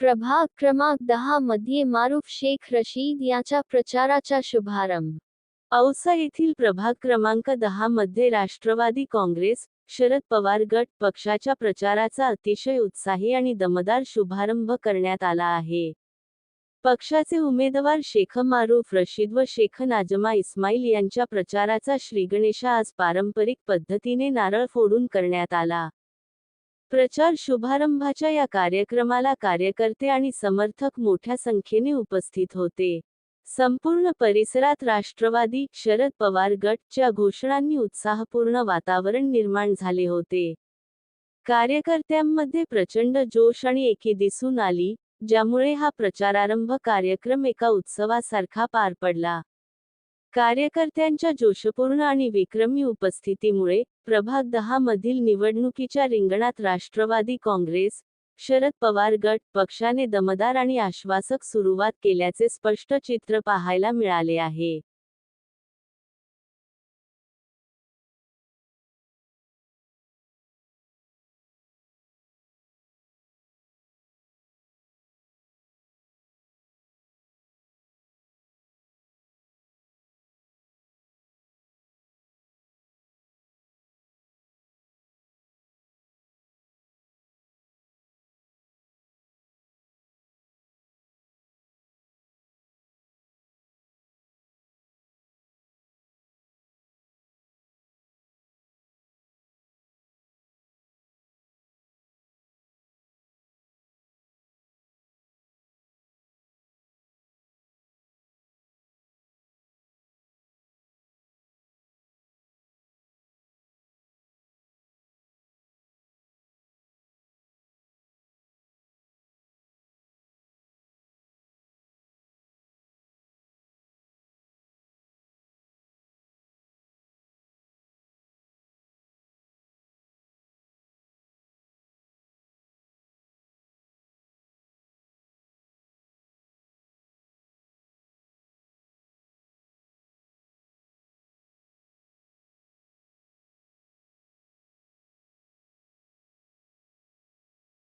प्रभाग क्रमांक दहा मध्ये मारूफ शेख रशीद याच्या प्रचाराचा शुभारंभ. औसा येथील प्रभाग क्रमांक दहा मध्ये राष्ट्रवादी काँग्रेस शरद पवार गट पक्षाच्या प्रचाराचा अतिशय उत्साही आणि दमदार शुभारंभ करण्यात आला आहे. पक्षाचे उमेदवार शेख मारूफ रशीद व शेख नाजमा इस्माईल यांच्या प्रचाराचा श्रीगणेशा आज पारंपरिक पद्धतीने नारळ फोडून करण्यात आला. प्रचार शुभारंभाच्या या कार्यक्रमाला कार्यकर्ते आणि समर्थक मोठ्या संख्येने उपस्थित होते. संपूर्ण परिसरात राष्ट्रवादी शरद पवार गटच्या घोषणांनी उत्साहपूर्ण वातावरण निर्माण झाले होते. कार्यकर्त्यांमध्ये प्रचंड जोश आणि एकी दिसून आली ज्यामुळे हा प्रचारारंभ कार्यक्रम एका उत्सवासारखा पार पडला. कार्यकर्त्यांच्या जोशपूर्ण आणि विक्रमी उपस्थितीमुळे प्रभाग दहा मधील निवडणुकीच्या रिंगणात राष्ट्रवादी काँग्रेस शरद पवार गट पक्षाने दमदार आणि आश्वासक सुरुवात केल्याचे स्पष्ट चित्र पाहायला मिळाले आहे.